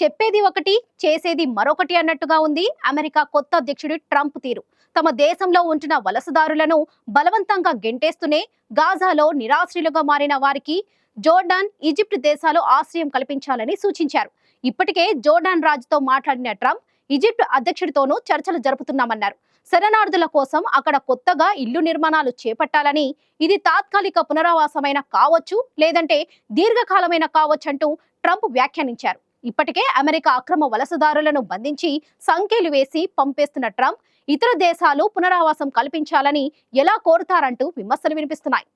చెప్పేది ఒకటి చేసేది మరొకటి అన్నట్టుగా ఉంది. అమెరికా కొత్త అధ్యక్షుడి ట్రంప్ తీరు. తమ దేశంలో ఉంటున్న వలసదారులను బలవంతంగా గెంటేస్తూనే గాజాలో నిరాశ్రులుగా మారిన వారికి జోర్డాన్ ఈజిప్ట్ దేశాలు ఆశ్రయం కల్పించాలని సూచించారు. ఇప్పటికే జోర్డాన్ రాజుతో మాట్లాడిన ట్రంప్ ఈజిప్ట్ అధ్యక్షుడితోనూ చర్చలు జరుపుతున్నామన్నారు. శరణార్థుల కోసం అక్కడ కొత్తగా ఇల్లు నిర్మాణాలు చేపట్టాలని ఇది తాత్కాలిక పునరావాసమైన కావచ్చు లేదంటే దీర్ఘకాలమైన కావచ్చు అంటూ ట్రంప్ వ్యాఖ్యానించారు. ఇప్పటికే అమెరికా అక్రమ వలసదారులను బంధించి సంఖ్యలు వేసి పంపేస్తున్న ట్రంప్ ఇతర దేశాలు పునరావాసం కల్పించాలని ఎలా కోరుతారంటూ విమర్శలు వినిపిస్తున్నాయి.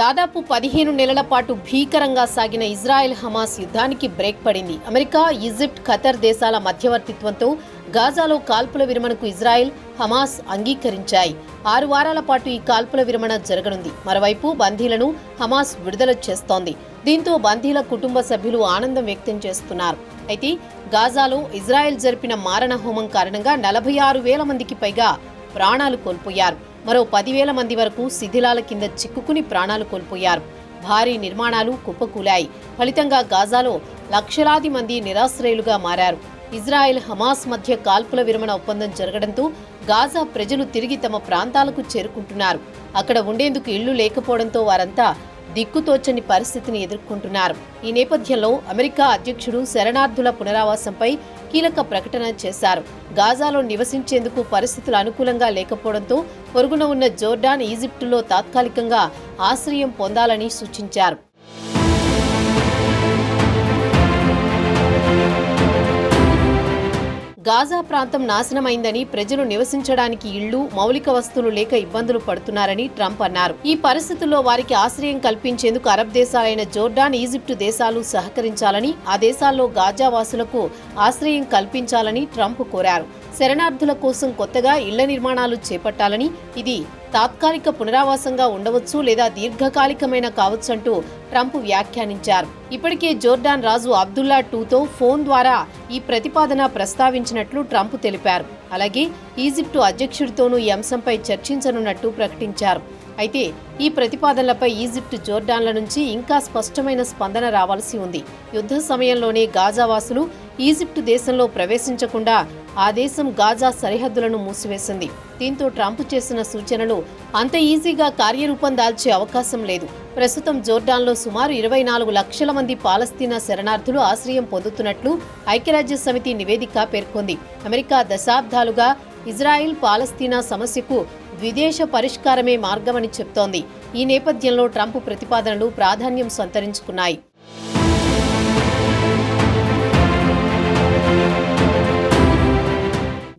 దాదాపు పదిహేను నెలల పాటు భీకరంగా సాగిన ఇజ్రాయెల్ హమాస్ యుద్ధానికి బ్రేక్ పడింది. అమెరికా ఈజిప్ట్ ఖతర్ దేశాల మధ్యవర్తిత్వంతో గాజాలో కాల్పుల విరమణకు ఇజ్రాయెల్ హమాస్ అంగీకరించాయి. ఆరు వారాల పాటు ఈ కాల్పుల విరమణ జరగనుంది. మరోవైపు బందీలను హమాస్ విడుదల చేస్తోంది. దీంతో బందీల కుటుంబ సభ్యులు ఆనందం వ్యక్తం చేస్తున్నారు. అయితే గాజాలో ఇజ్రాయెల్ జరిపిన మారణ హోమం కారణంగా నలభై ఆరు వేల మందికి పైగా ప్రాణాలు కోల్పోయారు. మరో పదివేల మంది వరకు శిథిలాల కింద చిక్కుకుని ప్రాణాలు కోల్పోయారు. భారీ నిర్మాణాలు కుప్పకూలాయి. ఫలితంగా గాజాలో లక్షలాది మంది నిరాశ్రయులుగా మారారు. ఇజ్రాయెల్ హమాస్ మధ్య కాల్పుల విరమణ ఒప్పందం జరగడంతో గాజా ప్రజలు తిరిగి తమ ప్రాంతాలకు చేరుకుంటున్నారు. అక్కడ ఉండేందుకు ఇళ్ళు లేకపోవడంతో వారంతా దిక్కుతోచని పరిస్థితిని ఎదుర్కొంటున్నారు. ఈ నేపథ్యంలో అమెరికా అధ్యక్షుడు శరణార్థుల పునరావాసంపై కీలక ప్రకటన చేశారు. గాజాలో నివసించేందుకు పరిస్థితులు అనుకూలంగా లేకపోవడంతో పొరుగున ఉన్న జోర్డాన్ ఈజిప్టులో తాత్కాలికంగా ఆశ్రయం పొందాలని సూచించారు. గాజా ప్రాంతం నాశనమైందని ప్రజలు నివసించడానికి ఇళ్ళు మౌలిక వస్తువులు లేక ఇబ్బందులు పడుతున్నారని ట్రంప్ అన్నారు. ఈ పరిస్థితుల్లో వారికి ఆశ్రయం కల్పించేందుకు అరబ్ దేశాలైన జోర్డాన్ ఈజిప్టు దేశాలు సహకరించాలని ఆ దేశాల్లో గాజా వాసులకు ఆశ్రయం కల్పించాలని ట్రంప్ కోరారు. శరణార్థుల కోసం కొత్తగా ఇళ్ళ నిర్మాణాలు చేపట్టాలని ఇది తాత్కాలిక పునరావాసంగా ఉండవచ్చు లేదా దీర్ఘకాలికమైన కావచ్చంటూ ట్రంప్ వ్యాఖ్యానించారు. ఇప్పటికే జోర్డాన్ రాజు అబ్దుల్లా టూతో ఫోన్ ద్వారా ఈ ప్రతిపాదన ప్రస్తావించినట్లు ట్రంప్ తెలిపారు. అలాగే ఈజిప్టు అధ్యక్షుడితోనూ ఈ అంశంపై చర్చించనున్నట్టు ప్రకటించారు. అయితే ఈ ప్రతిపాదనలపై ఈజిప్ట్ జోర్డాన్ల నుంచి ఇంకా స్పష్టమైన స్పందన రావాల్సి ఉంది. యుద్ధ సమయంలోనే గాజావాసులు ఈజిప్టు దేశంలో ప్రవేశించకుండా ఆ దేశం గాజా సరిహద్దులను మూసివేసింది. దీంతో ట్రంప్ చేసిన సూచనలు అంత ఈజీగా కార్యరూపం దాల్చే అవకాశం లేదు. ప్రస్తుతం జోర్డాన్లో సుమారు ఇరవై నాలుగు లక్షల మంది పాలస్తీనా శరణార్థులు ఆశ్రయం పొందుతున్నట్లు ఐక్యరాజ్య సమితి నివేదిక పేర్కొంది. అమెరికా దశాబ్దాలుగా ఇజ్రాయిల్ పాలస్తీనా సమస్యకు ద్విదేశ పరిష్కారమే మార్గమని చెప్తోంది. ఈ నేపథ్యంలో ట్రంప్ ప్రతిపాదనలు ప్రాధాన్యం సంతరించుకున్నాయి.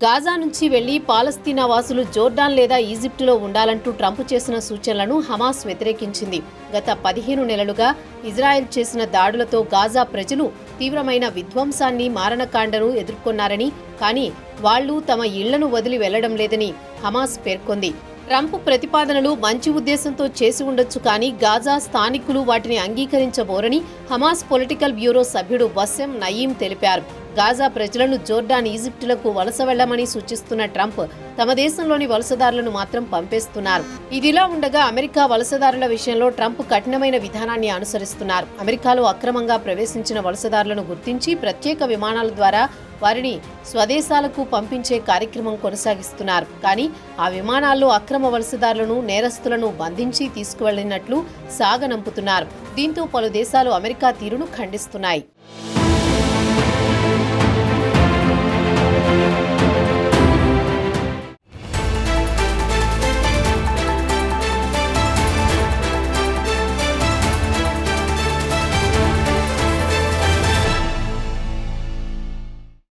గాజా నుంచి వెళ్ళి పాలస్తీనా వాసులు జోర్డాన్ లేదా ఈజిప్టులో ఉండాలంటూ ట్రంప్ చేసిన సూచనలను హమాస్ వ్యతిరేకించింది. గత పదిహేను నెలలుగా ఇజ్రాయెల్ చేసిన దాడులతో గాజా ప్రజలు తీవ్రమైన విధ్వంసాన్ని మారణకాండను ఎదుర్కొన్నారని కానీ వాళ్ళు తమ ఇళ్ళను వదిలి వెళ్ళడం లేదని హమాస్ పేర్కొంది. ట్రంప్ ప్రతిపాదనలు మంచి ఉద్దేశంతో చేసి ఉండొచ్చు కానీ గాజా స్థానికులు వాటిని అంగీకరించబోరని హమాస్ పొలిటికల్ బ్యూరో సభ్యుడు వస్సెం నయీం తెలిపారు. గాజా ప్రజలను జోర్డాన్ ఈజిప్టులకు వలస వెళ్ళమని సూచిస్తున్న ట్రంప్ తమ దేశంలోని వలసదారులను మాత్రం పంపేస్తున్నారు. ఇదిలా ఉండగా అమెరికా వలసదారుల విషయంలో ట్రంప్ కఠినమైన విధానాన్ని అనుసరిస్తున్నారు. అమెరికాలో అక్రమంగా ప్రవేశించిన వలసదారులను గుర్తించి ప్రత్యేక విమానాల ద్వారా వారిని స్వదేశాలకు పంపించే కార్యక్రమం కొనసాగిస్తున్నారు. కానీ ఆ విమానాల్లో అక్రమ వలసదారులను నేరస్తులను బంధించి తీసుకువెళ్ళినట్లు సాగనంపుతున్నారు. దీంతో పలు దేశాలు అమెరికా తీరును ఖండిస్తున్నాయి.